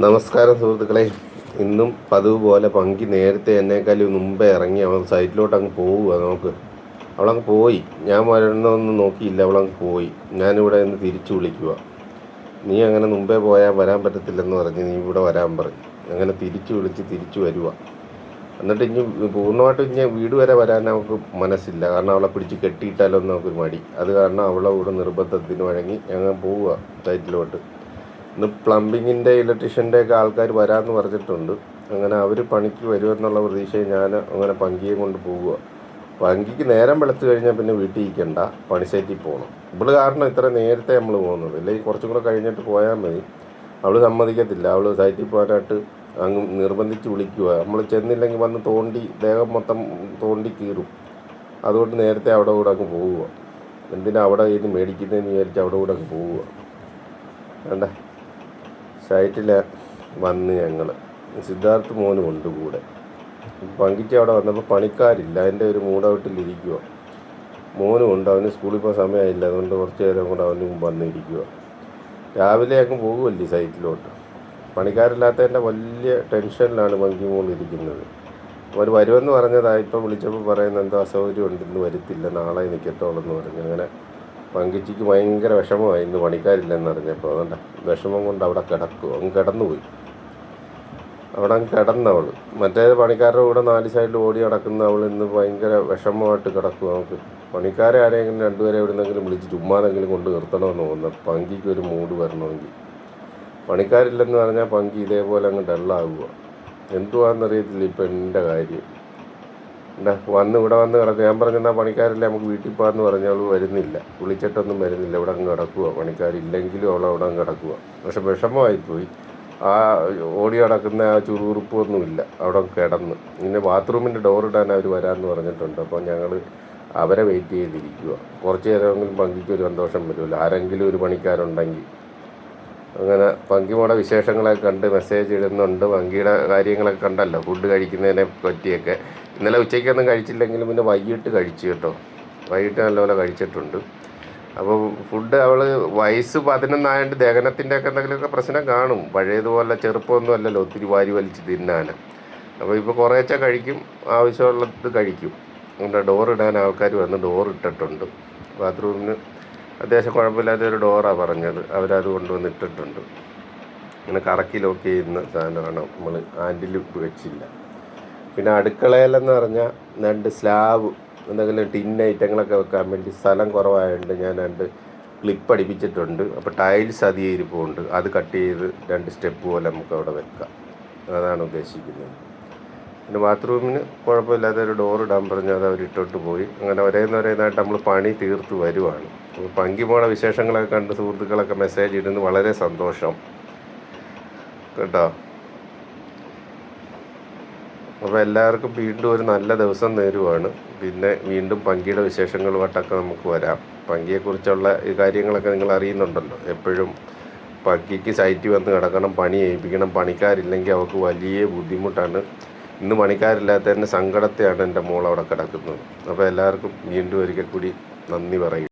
നമസ്കാരം സുഹൃത്തുക്കളെ. ഇന്നും പതിവ് പോലെ പങ്കി നേരത്തെ എന്നേക്കാളും മുമ്പേ ഇറങ്ങി അവൾ സൈറ്റിലോട്ട് അങ്ങ് പോവുക നമുക്ക്. അവളങ്ങ് പോയി. ഞാൻ വരണമെന്ന് നോക്കിയില്ല. അവളങ്ങ് പോയി. ഞാനിവിടെ നിന്ന് തിരിച്ചു വിളിക്കുക. നീ അങ്ങനെ മുമ്പേ പോയാൽ വരാൻ പറ്റത്തില്ലെന്ന് പറഞ്ഞ് നീ ഇവിടെ വരാൻ പറഞ്ഞു. അങ്ങനെ തിരിച്ചു വിളിച്ച് തിരിച്ചു വരിക എന്നിട്ട് ഇനി പൂർണമായിട്ടും ഇനി വീട് വരെ വരാൻ നമുക്ക് മനസ്സില്ല. കാരണം അവളെ പിടിച്ച് കെട്ടിയിട്ടാലൊന്നും നമുക്ക് മടി. അത് കാരണം അവളെ കൂടെ നിർബന്ധത്തിന് വഴങ്ങി ഞങ്ങൾ പോവുക സൈറ്റിലോട്ട്. ഇന്ന് പ്ലംബിങ്ങിന്റെ ഇലക്ട്രീഷ്യന്റെ ഒക്കെ ആൾക്കാർ വരാമെന്ന് പറഞ്ഞിട്ടുണ്ട്. അങ്ങനെ അവർ പണിക്ക് വരുമെന്നുള്ള പ്രതീക്ഷയിൽ ഞാൻ അങ്ങനെ പങ്കിയെ കൊണ്ട് പോവുക പങ്കിക്ക് നേരം വെളുത്ത് കഴിഞ്ഞാൽ പിന്നെ വീട്ടിൽ ഇരിക്കണ്ട. പണി സൈറ്റിൽ പോകണം ഇവൾ കാരണം ഇത്ര നേരത്തെ നമ്മൾ പോകുന്നത്. അല്ലെങ്കിൽ കുറച്ചും കൂടെ കഴിഞ്ഞിട്ട് പോയാൽ മതി. അവൾ സമ്മതിക്കത്തില്ല. അവൾ സൈറ്റിൽ പോകാനായിട്ട് അങ്ങ് നിർബന്ധിച്ച് വിളിക്കുക നമ്മൾ ചെന്നില്ലെങ്കിൽ വന്ന് തോണ്ടി ദേഹം മൊത്തം തോണ്ടി കീറും. അതുകൊണ്ട് നേരത്തെ അവിടെ കൂടെ അങ്ങ് പോവുക എന്തിനാ അവിടെ ഇത് മേടിക്കുന്നതെന്ന് വിചാരിച്ച് അവിടെ കൂടെ അങ്ങ് പോവുക വേണ്ട. സൈറ്റിൽ വന്ന് ഞങ്ങൾ. സിദ്ധാർത്ഥ് മോനും ഉണ്ട് കൂടെ. പങ്കിറ്റി അവിടെ വന്നപ്പോൾ പണിക്കാരില്ല. അതിന്റെ ഒരു മൂടൗട്ടിലിരിക്കുക മോനും ഉണ്ട്. അവന് സ്കൂളിൽ പോകാൻ സമയമായില്ല. അതുകൊണ്ട് കുറച്ച് നേരം കൂടെ മുമ്പ് വന്നിരിക്കുക രാവിലെ അങ്ങ് പോകുമല്ലേ സൈറ്റിലോട്ട്? പണിക്കാരില്ലാത്തതിന്റെ വലിയ ടെൻഷനിലാണ് പങ്കി മോൾ ഇരിക്കുന്നത്. അവർ വരുമെന്ന് പറഞ്ഞതാ. ഇപ്പം വിളിച്ചപ്പോൾ പറയുന്നത് എന്തോ അസൗകര്യം ഉണ്ടെന്ന് വരുത്തില്ല. നാളെ നിൽക്കത്തോളെന്ന് പറഞ്ഞു. അങ്ങനെ പങ്കിച്ചിക്ക് ഭയങ്കര വിഷമമായി ഇന്ന് പണിക്കാരില്ലെന്ന് അറിഞ്ഞപ്പോൾ. അതുകൊണ്ട് വിഷമം കൊണ്ട് അവിടെ കിടക്കും അങ്ങ് കിടന്നുപോയി. അവിടെ കിടന്നവൾ. മറ്റേ പണിക്കാരുടെ കൂടെ നാല് സൈഡിൽ ഓടി നടക്കുന്ന അവൾ ഇന്ന് ഭയങ്കര വിഷമമായിട്ട് കിടക്കും. നമുക്ക് പണിക്കാരെ ആരെങ്കിലും രണ്ടുപേരെ എവിടുന്നെങ്കിലും വിളിച്ച് ചുമ്മാതെങ്കിലും കൊണ്ട് നിർത്തണമെന്ന് തോന്നുന്നു. പങ്കിക്ക് ഒരു മൂഡ് വരണമെങ്കിൽ. പണിക്കാരില്ലെന്ന് പറഞ്ഞാൽ പങ്കി ഇതേപോലെ അങ്ങ് ഡള്ളാകുക എന്തുവാണെന്നറിയത്തില്ല ഇപ്പം എന്റെ കാര്യം. എന്താ വന്ന് ഇവിടെ വന്ന് കിടക്കുക ഞാൻ പറഞ്ഞെന്നാൽ പണിക്കാരല്ലേ നമുക്ക് വീട്ടിൽ പോകാമെന്ന് പറഞ്ഞാൽ അവൾ വരുന്നില്ല. വിളിച്ചിട്ടൊന്നും വരുന്നില്ല. ഇവിടെ അങ്ങ് കിടക്കുക പണിക്കാരില്ലെങ്കിലും അവൾ അവിടെ അങ്ങ് കിടക്കുക പക്ഷെ വിഷമമായിപ്പോയി. ആ ഓടി കിടക്കുന്ന ആ ചുറുകുറുപ്പൊന്നുമില്ല അവിടെ കിടന്ന്. പിന്നെ ബാത്റൂമിന്റെ ഡോർ ഇടാൻ അവർ വരാമെന്ന് പറഞ്ഞിട്ടുണ്ട്. അപ്പോൾ ഞങ്ങൾ അവരെ വെയിറ്റ് ചെയ്തിരിക്കുക കുറച്ച് നേരമെങ്കിലും പങ്കിക്ക് ഒരു സന്തോഷം വരുമല്ലോ. ആരെങ്കിലും ഒരു പണിക്കാരുണ്ടെങ്കിൽ. അങ്ങനെ പങ്കിമോടെ വിശേഷങ്ങളൊക്കെ കണ്ട് മെസ്സേജ് ഇടുന്നുണ്ട്. പങ്കിയുടെ കാര്യങ്ങളൊക്കെ കണ്ടല്ലോ? ഫുഡ് കഴിക്കുന്നതിനെ പറ്റിയൊക്കെ. ഇന്നലെ ഉച്ചയ്ക്കൊന്നും കഴിച്ചില്ലെങ്കിലും പിന്നെ വൈകിട്ട് കഴിച്ചു കേട്ടോ. വൈകിട്ട് നല്ലപോലെ കഴിച്ചിട്ടുണ്ട്. അപ്പോൾ ഫുഡ് അവൾ വയസ്സ് പതിനൊന്നായതുകൊണ്ട് ദഹനത്തിന്റെ ഒക്കെ എന്തെങ്കിലുമൊക്കെ പ്രശ്നം കാണും. പഴയതുപോലെ ചെറുപ്പമൊന്നും അല്ലല്ലോ ഒത്തിരി വാരി വലിച്ച് തിന്നാൻ. അപ്പോൾ ഇപ്പോൾ കുറേശ്ശെ കഴിക്കും ആവശ്യമുള്ളത് കഴിക്കും. അതുകൊണ്ട് ഡോറിടാൻ ആൾക്കാർ വന്ന് ഡോറിട്ടിട്ടുണ്ട് ബാത്റൂമിന് അത്യാവശ്യം കുഴപ്പമില്ലാത്ത ഒരു ഡോറാണ് പറഞ്ഞത്. അവരത് കൊണ്ടുവന്ന് ഇട്ടിട്ടുണ്ട്. ഇങ്ങനെ കറക്കി ലോക്ക് ചെയ്യുന്ന സാധനമാണ് നമ്മൾ ആൻഡിൽ വെച്ചില്ല. പിന്നെ അടുക്കളയിലെന്ന് പറഞ്ഞാൽ രണ്ട് സ്ലാബ് എന്തെങ്കിലും ടിൻ ഐറ്റങ്ങളൊക്കെ വെക്കാൻ വേണ്ടി സ്ഥലം കുറവായതുകൊണ്ട് ഞാൻ രണ്ട് ക്ലിപ്പ് അടിപ്പിച്ചിട്ടുണ്ട്. അപ്പോൾ ടൈൽസ് അധികം ഇരിപ്പുണ്ട് അത് കട്ട് ചെയ്ത് രണ്ട് സ്റ്റെപ്പ് പോലെ നമുക്ക് അവിടെ വെക്കാം. അതാണ് ഉദ്ദേശിക്കുന്നത്. പിന്നെ ബാത്റൂമിന് കുഴപ്പമില്ലാത്ത ഒരു ഡോർ ഇടാൻ പറഞ്ഞു അത് അവർ ഇട്ടോട്ട് പോയി. അങ്ങനെ ഒരേന്ന് ഒരേന്നായിട്ട് നമ്മൾ പണി തീർത്ത് വരുവാണ്. പങ്കി പോണ വിശേഷങ്ങളൊക്കെ കണ്ട് സുഹൃത്തുക്കളൊക്കെ മെസ്സേജ് ഇടുന്നു വളരെ സന്തോഷം. കേട്ടോ? അപ്പോൾ എല്ലാവർക്കും വീണ്ടും ഒരു നല്ല ദിവസം നേരുവാണ്. പിന്നെ വീണ്ടും പങ്കിയുടെ വിശേഷങ്ങളുമായിട്ടൊക്കെ നമുക്ക് വരാം. പങ്കിയെക്കുറിച്ചുള്ള ഈ കാര്യങ്ങളൊക്കെ നിങ്ങൾ അറിയുന്നുണ്ടല്ലോ. എപ്പോഴും പങ്കിക്ക് സൈറ്റിൽ വന്ന് കിടക്കണം പണി ഏൽപ്പിക്കണം. പണിക്കാരില്ലെങ്കിൽ അവൾക്ക് വലിയ ബുദ്ധിമുട്ടാണ്. ഇന്ന് പണിക്കാരില്ലാത്തതിന്റെ സങ്കടത്തെയാണ് എന്റെ മോൾ അവിടെ കിടക്കുന്നത്. അപ്പോൾ എല്ലാവർക്കും വീണ്ടും ഒരിക്കൽ കൂടി നന്ദി പറയും